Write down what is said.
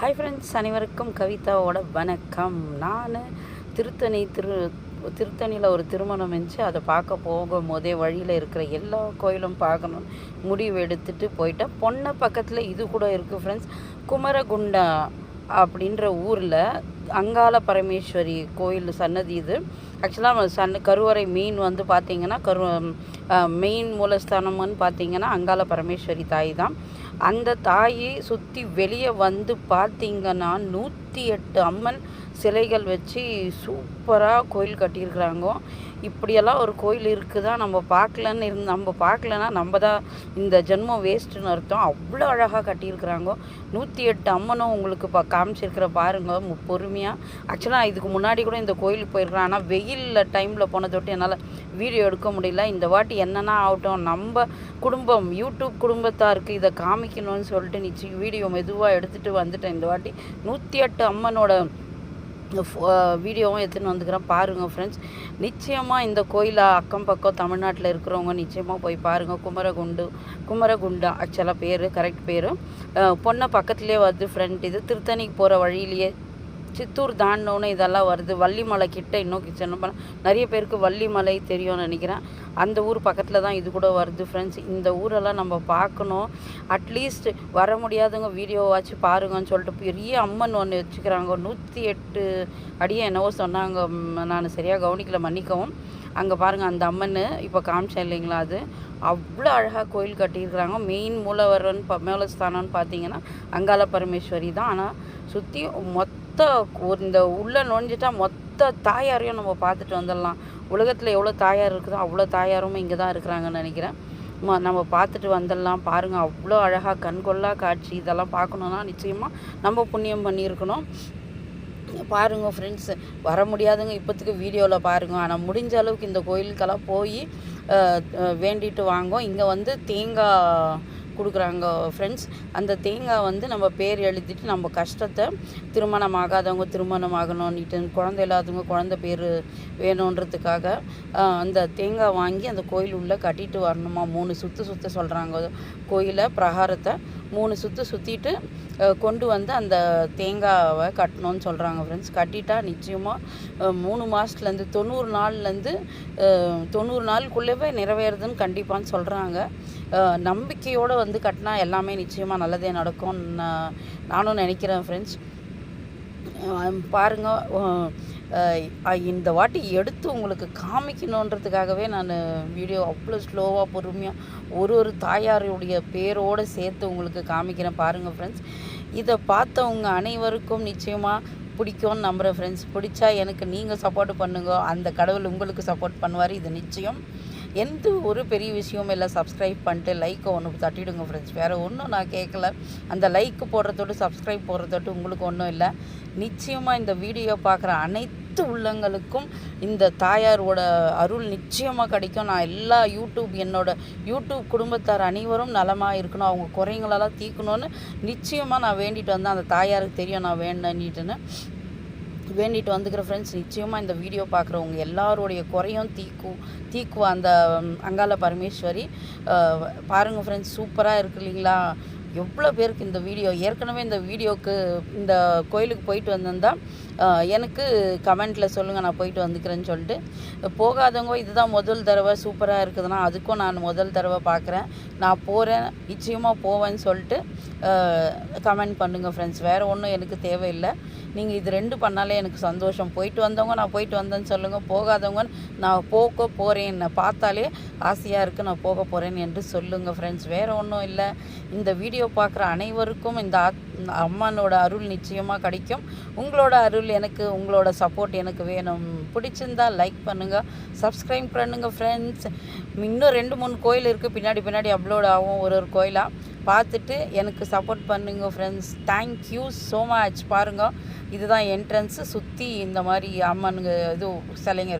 Hi friends அனைவருக்கும் கவிதாவோட வணக்கம். நான் திருத்தணி திரு திருத்தணியில் ஒரு திருமணம் இருந்துச்சு. அதை பார்க்க போகும்போதே வழியில் இருக்கிற எல்லா கோயிலும் பார்க்கணும். முடிவு எடுத்துட்டு போயிட்டேன். பொண்ணை பக்கத்தில் இது கூட இருக்குது ஃப்ரெண்ட்ஸ் குமரகுண்டா அப்படின்ற ஊரில் அங்காள பரமேஸ்வரி கோயில் சன்னதி இது. ஆக்சுவலாக சன் கருவறை மீன் வந்து பார்த்திங்கன்னா கரு மெயின் மூலஸ்தானம்னு பார்த்தீங்கன்னா அங்காள பரமேஸ்வரி தாய் தான். அந்த தாயை சுற்றி வெளியே வந்து பார்த்திங்கன்னா நூற்றி எட்டு அம்மன் சிலைகள் வச்சு சூப்பராக கோயில் கட்டியிருக்கிறாங்க. இப்படியெல்லாம் ஒரு கோயில் இருக்குதா? நம்ம பார்க்கலன்னு இருந்து நம்ம பார்க்கலன்னா நம்ம தான் இந்த ஜென்மம் வேஸ்ட்டுன்னு அர்த்தம். அவ்வளோ அழகாக கட்டியிருக்கிறாங்க. நூற்றி எட்டு அம்மனும் உங்களுக்கு இப்போ காமிச்சிருக்கிற பாருங்க. மு- பொறுமையாக ஆக்சுவலாக இதுக்கு முன்னாடி கூட இந்த கோயிலுக்கு போயிருக்கிறேன். ஆனால் வெயிலில் டைமில் போன தொட்டு என்னால் வீடியோ எடுக்க முடியல. இந்த வாட்டி என்னென்னா ஆகட்டும் நம்ம குடும்பம் யூடியூப் குடும்பத்தாருக்கு இதை காமிக்கணும்னு சொல்லிட்டு நிச்சயம் வீடியோ மெதுவாக எடுத்துகிட்டு வந்துட்டேன். இந்த வாட்டி நூற்றி எட்டு அம்மனோட வீடியோவும் எடுத்துன்னு வந்துக்கிறேன். பாருங்கள் ஃப்ரெண்ட்ஸ் நிச்சயமாக இந்த கோயிலை அக்கம் பக்கம் தமிழ்நாட்டில் இருக்கிறவங்க நிச்சயமாக போய் பாருங்கள் குமரகுண்டு குமரகுண்டா ஆக்சுவலாக பேர் கரெக்ட் பேர். பொண்ணை பக்கத்துலேயே வருது ஃப்ரெண்ட் இது திருத்தணிக்கு போகிற வழியிலேயே சித்தூர் தாண்டோன்னு இதெல்லாம் வருது. வள்ளிமலை கிட்ட இன்னும் கிச்சன் நிறைய பேருக்கு வள்ளிமலை தெரியும்னு நினைக்கிறேன். அந்த ஊர் பக்கத்தில் தான் இது கூட வருது ஃப்ரெண்ட்ஸ் இந்த ஊரெல்லாம் நம்ம பார்க்கணும். அட்லீஸ்ட் வர முடியாதவங்க வீடியோவாச்சு பாருங்கன்னு சொல்லிட்டு பெரிய அம்மன் ஒன்று வச்சுக்கிறாங்க. நூற்றி எட்டு அடியே என்னவோ சொன்னாங்க. நான் சரியாக கவனிக்கல மன்னிக்கவும். அங்கே பாருங்கள் அந்த அம்மன் இப்போ காமிச்சேன் இல்லைங்களா அது? அவ்வளோ அழகாக கோயில் கட்டியிருக்கிறாங்க. மெயின் மூலவரன் ப மூலஸ்தானம்னு பார்த்தீங்கன்னா அங்காள பரமேஸ்வரி தான். ஆனால் சுற்றி மொத்த ஒரு இந்த உள்ளே நுழைஞ்சிட்டா மொத்த தாயாரையும் நம்ம பார்த்துட்டு வந்துடலாம். உலகத்தில் எவ்வளோ தாயார் இருக்குதோ அவ்வளோ தாயாரும் இங்கே தான் இருக்கிறாங்கன்னு நினைக்கிறேன். நம்ம பார்த்துட்டு வந்துடலாம். பாருங்கள் அவ்வளோ அழகாக கண்கொள்ளா காட்சி இதெல்லாம் பார்க்கணுன்னா நிச்சயமாக நம்ம புண்ணியம் பண்ணியிருக்கணும். பாருங்கள் ஃப்ரெண்ட்ஸ் வர முடியாதுங்க இப்போத்துக்கு வீடியோவில் பாருங்கள் ஆனால் முடிஞ்ச அளவுக்கு இந்த கோயிலுக்கெல்லாம் போய் வேண்டிட்டு வாங்க. இங்கே வந்து தேங்காய் கொடுக்குறாங்க ஃப்ரெண்ட்ஸ் அந்த தேங்காய் வந்து நம்ம பேர் எழுதிட்டு நம்ம கஷ்டத்தை திருமணம் ஆகாதவங்க திருமணம் ஆகணும்னுட்டு குழந்தை இல்லாதவங்க குழந்தை பேர் வேணுன்றதுக்காக அந்த தேங்காய் வாங்கி அந்த கோயில் உள்ளே கட்டிட்டு வரணுமா? மூணு சுற்று சுற்ற சொல்கிறாங்க கோயிலை பிரகாரத்தை மூணு சுற்று சுற்றிட்டு கொண்டு வந்து அந்த தேங்காவை கட்டணும்னு சொல்கிறாங்க ஃப்ரெண்ட்ஸ் கட்டிட்டா நிச்சயமாக மூணு மாதத்துலேருந்து தொண்ணூறு நாள்லேருந்து தொண்ணூறு நாளுக்குள்ளவே நிறைவேறுதுன்னு கண்டிப்பான்னு சொல்கிறாங்க நம்பிக்கையோடு வந்து கட்டினா எல்லாமே நிச்சயமாக நல்லதே நடக்கும்னு நான் நானும் நினைக்கிறேன் ஃப்ரெண்ட்ஸ் பாருங்க இந்த வாட்டி எடுத்து உங்களுக்கு காமிக்கணுன்றதுக்காகவே நான் வீடியோ அவ்வளோ ஸ்லோவாக பொறுமையாக ஒரு ஒரு தாயாருடைய பேரோடு சேர்த்து உங்களுக்கு காமிக்கிறேன் பாருங்கள் ஃப்ரெண்ட்ஸ் இதை பார்த்தவங்க அனைவருக்கும் நிச்சயமாக பிடிக்கும்னு நம்புகிறேன் ஃப்ரெண்ட்ஸ் பிடிச்சா எனக்கு நீங்கள் சப்போர்ட் பண்ணுங்க. அந்த கடவுள் உங்களுக்கு சப்போர்ட் பண்ணுவார். இது நிச்சயம். எந்த ஒரு பெரிய விஷயமும் இல்லை. சப்ஸ்கிரைப் பண்ணிட்டு லைக்கை ஒன்று தட்டிவிடுங்க ஃப்ரெண்ட்ஸ் வேறு ஒன்றும் நான் கேட்கல. அந்த லைக் போடுறதோடு சப்ஸ்கிரைப் போடுறதோட்டு உங்களுக்கு ஒன்றும் இல்லை. நிச்சயமாக இந்த வீடியோ பார்க்குற அனைத்து உள்ளங்களுக்கும் இந்த தாயாரோட அருள் நிச்சயமாக கிடைக்கும். நான் எல்லா யூடியூப் என்னோட யூடியூப் குடும்பத்தார் அனைவரும் நலமாக இருக்கணும். அவங்க குறைங்களெல்லாம் தீர்க்கணும்னு நிச்சயமாக நான் வேண்டிட்டு வந்தேன். அந்த தாயாருக்கு தெரியும் நான் வேண்டிட்டுன்னு வேண்டிட்டு வந்துக்கிற ஃப்ரெண்ட்ஸ் நிச்சயமாக இந்த வீடியோ பார்க்குறவங்க எல்லாருடைய குறையும் தீக்கும் தீக்குவா அந்த அங்காள பரமேஸ்வரி. பாருங்கள் ஃப்ரெண்ட்ஸ் சூப்பராக இருக்கு இல்லைங்களா? எவ்வளோ பேருக்கு இந்த வீடியோ ஏற்கனவே இந்த வீடியோக்கு இந்த கோயிலுக்கு போயிட்டு வந்திருந்தால் எனக்கு கமெண்ட்டில் சொல்லுங்கள் நான் போயிட்டு வந்துக்கிறேன்னு சொல்லிட்டு. போகாதவங்க இதுதான் முதல் தடவை சூப்பராக இருக்குதுன்னா அதுக்கும் நான் முதல் தடவை பார்க்குறேன் நான் போகிறேன் நிச்சயமாக போவேன்னு சொல்லிட்டு கமெண்ட் பண்ணுங்கள் ஃப்ரெண்ட்ஸ் வேறு ஒன்றும் எனக்கு தேவையில்லை. நீங்கள் இது ரெண்டு பண்ணாலே எனக்கு சந்தோஷம். போயிட்டு வந்தவங்க நான் போயிட்டு வந்தேன்னு சொல்லுங்கள் போகாதவங்க நான் போக போகிறேன் என்னை பார்த்தாலே ஆசையாக இருக்குது நான் போக போகிறேன் என்று சொல்லுங்கள் ஃப்ரெண்ட்ஸ் வேறு ஒன்றும் இல்லை. இந்த வீடியோ பார்க்குற அனைவருக்கும் இந்த ஆத்- இந்த அம்மனோட அருள் நிச்சயமாக கிடைக்கும். உங்களோட அருள் எனக்கு உங்களோட சப்போர்ட் எனக்கு வேணும். பிடிச்சிருந்தா லைக் பண்ணுங்கள் சப்ஸ்கிரைப் பண்ணுங்கள் ஃப்ரெண்ட்ஸ் இன்னும் ரெண்டு மூணு கோயில் இருக்குது பின்னாடி பின்னாடி அப்லோட் ஆகும். ஒரு ஒரு கோயிலாக பார்த்துட்டு எனக்கு சப்போர்ட் பண்ணுங்க ஃப்ரெண்ட்ஸ் தேங்க்யூ ஸோ மச் பாருங்கள் இதுதான் என்ட்ரன்ஸு சுற்றி இந்த மாதிரி அம்மனுங்க இது சிலைங்க